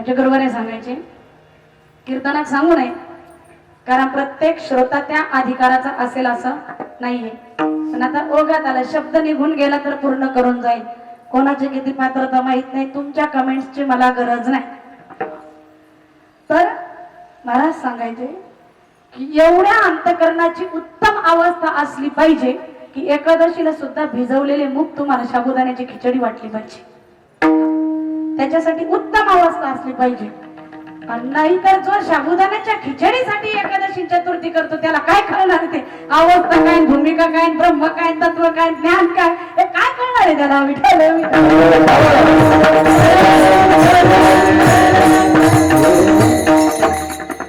म्हणजे गुरुवारे सांगायचे. कीर्तनात सांगू नये कारण प्रत्येक श्रोता त्या अधिकाराचा असेल असं नाहीये. पण आता ओघात आला शब्द निघून गेला तर पूर्ण करून जाईल. कोणाची किती पात्रता माहीत नाही तुमच्या कमेंट्सची मला गरज नाही. तर मला सांगायचे की एवढ्या अंतकरणाची उत्तम अवस्था असली पाहिजे की एकादशीला सुद्धा भिजवलेले मूग तुम्हाला साबुदाण्याची खिचडी वाटली पाहिजे. त्याच्यासाठी उत्तम अवस्था असली पाहिजे. नाही तर जो साबुदाण्याच्या खिचडीसाठी एकादशी चतुर्थी करतो त्याला काय कळणार ते? अवस्था काय भूमिका काय ब्रह्म काय तत्व काय ज्ञान काय? हे काय कळणार आहे त्याला? विठ्ठल.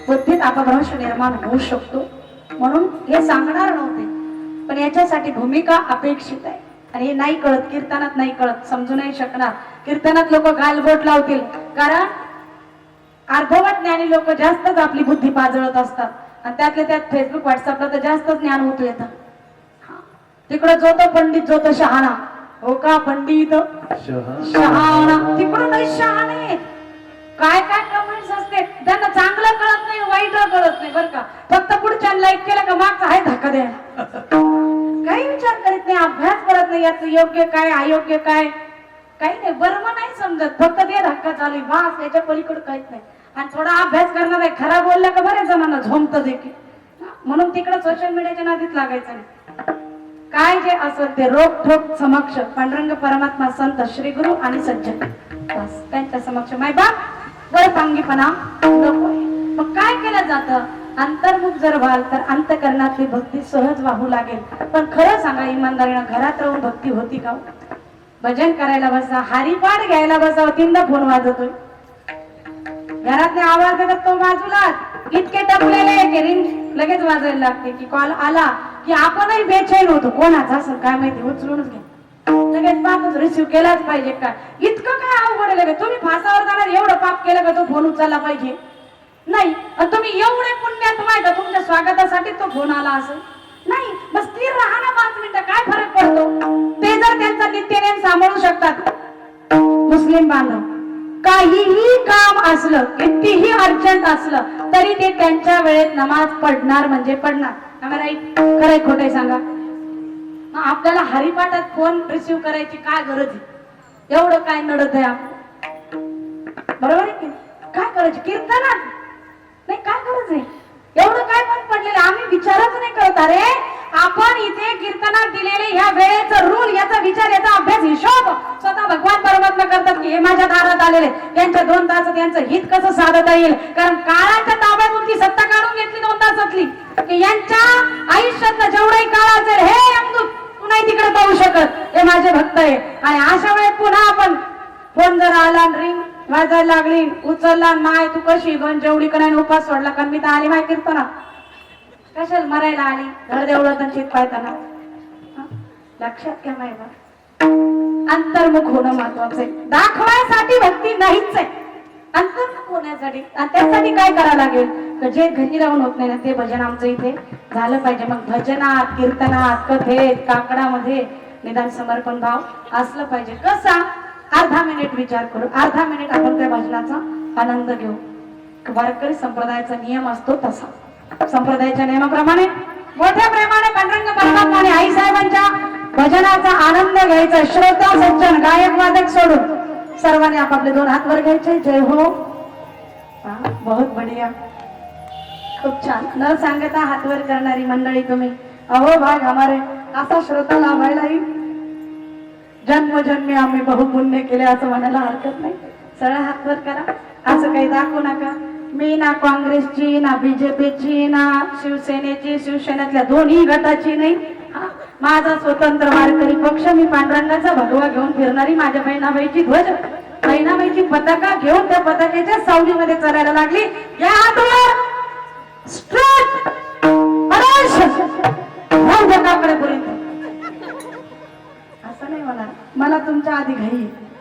बुद्धीत अपभ्रंश निर्माण होऊ शकतो. म्हणून हे सांगणार नव्हते. पण याच्यासाठी भूमिका अपेक्षित आहे. आणि हे नाही कळत कीर्तनात नाही कळत समजू नाही शकणार. कीर्तनात लोक गालबोट लावतील. कारण अर्धवट ज्ञानी लोक जास्तच आपली बुद्धी पाजळत असतात. आणि त्यातल्या त्यात फेसबुक व्हॉट्सअपला तर जास्तच ज्ञान होत येतं. तिकडं जो तो पंडित जो तो शहाणा. हो का पंडित? शहाणा. तिकडून शहाणे काय काय कमेंट्स असते त्यांना चांगलं कळत नाही वाईट कळत नाही बरं का. फक्त पुढच्या लाईक केलं का मागचा आहे धक्का द्या काही विचार करीत नाही अभ्यास करत याचं योग्य काय अयोग्य काय? काही नाही बरं मग नाही समजत. फक्त ते धक्का चालू आहे. बास याच्या पलीकडे काहीच नाही. आणि थोडा अभ्यास करणार आहे खरा बोलला का बऱ्याच जणांना झोमत देखील. म्हणून तिकडे सोशल मीडियाच्या नादीत लागायचं नाही. काय जे असत ते रोख ठोक समक्ष पांडुरंग परमात्मा संत श्री गुरु आणि सज्जन त्यांच्या समक्ष. माय बाप वर पांगीपणा मग काय केलं जातं? अंतर्मुख जर व्हाल तर अंतकरणातली भक्ती सहज वाहू लागेल. पण खरं सांगा इमानदारीनं घरात राहून भक्ती होती का हो? भजन करायला बसा हरिपाठ घ्यायला बसा तीनदा फोन वाजवतोय. घरातले आवाज देतात तो बाजूला इतके टपलेले की रिंग लगेच वाजायला लागते की कॉल आला की आपणही बेचैन होतो. कोणाचा असं काय माहिती उचलूनच घ्या लगेच पापच रिसिव्ह केलाच पाहिजे का? इतकं काय अवघड तुम्ही फासावर जाणार एवढं पाप केलं का तो फोन उचलला पाहिजे? नाही तुम्ही एवढे पुण्यात का तुमच्या स्वागतासाठी तो फोन आला असेल. नाही बस स्थिर राहा ना पाच मिनिटं काय फरक पडतो? ते जर त्यांचा नित्यनेम सांभाळू शकतात. मुस्लिम बांधव काहीही काम असलं कितीही अर्जंट असलं तरी ते त्यांच्या वेळेत नमाज पडणार म्हणजे पडणार राईट खरंय खोटे सांगा. मग आपल्याला हरिपाठात फोन रिसिव्ह करायची काय गरज आहे? एवढं काय नडत आहे आपण बरोबर आहे की काय करायची? कीर्तनात नाही काय गरज आहे एवढं काय पण पडलेलं आम्ही विचारच नाही करत अरे आपण इथे कीर्तनात दिलेले ह्या वेळेचा रूल याचा विचार याचा अभ्यास हिशोब स्वतः भगवान परमात्मा करतात की हे माझ्या दारात आलेले यांच्या दोन तासात यांचं हित कसं साधता येईल? कारण काळाच्या ताब्यातून ती सत्ता काढून घेतली दोन तासातली. की यांच्या आयुष्यातलं जेवढाही काळ असेल हे अमदूत तू नाही तिकडे पाहू शकत. हे माझे भक्त आहे आणि अशा वेळेत पुन्हा आपण फोन जर आला रिंग वाजायला लागली उचलला नाही तू कशी गण जेवढी करायला उपास सोडला कारण मी तर आली माहिती कीर्तना कशाला मरायला आली? घर देवळं पाहताना. लक्षात घ्या माय बा अंतर्मुख होणं महत्वाचं आहे. दाखवायसाठी भक्ती नाहीच आहे. अंतर्मुख होण्यासाठी आणि त्यासाठी काय करावं लागेल? जे घरी राहून होत नाही ना ते भजन आमचं इथे झालं पाहिजे. मग भजनात कीर्तनात कथेत काकडामध्ये निदान समर्पण भाव असलं पाहिजे. कसा? अर्धा मिनिट विचार करू. अर्धा मिनिट आपण त्या भजनाचा आनंद घेऊ. वारकरी संप्रदायाचा नियम असतो तसा. संप्रदायाच्या नियमाप्रमाणे मोठ्या प्रेमाने पांडुरंग परमात्मा आणि आई साहेबांच्या भजनाचा आनंद घ्यायचा. श्रोता सज्जन गायक वादक सोडून सर्वांनी आपापले दोन हात वर घ्यायचे. जय हो. बहुत बढिया. खूप छान. न सांगता हातवर करणारी मंडळी तुम्ही. अहो भाग हमारे. असा श्रोता लाभायलाही जन्मजन्मी आम्ही बहुपुण्य केले असं म्हणायला हरकत नाही. सरळ हातवर करा. असं काही दाखवू नका. मी ना काँग्रेसची ना बीजेपीची ना शिवसेनेची शिवसेनेतल्या दोन्ही गटाची नाही. माझा स्वतंत्र वारकरी पक्ष मी पांडुरंगाचा भगवा घेऊन फिरणारी माझ्या बहिणाबाईची ध्वज बहिणाबाईची पताका घेऊन त्या पताकेच्या सावलीमध्ये चढायला लागली. या हातवर स्ट्रेट असं नाही मला मला तुमच्या आधी घाई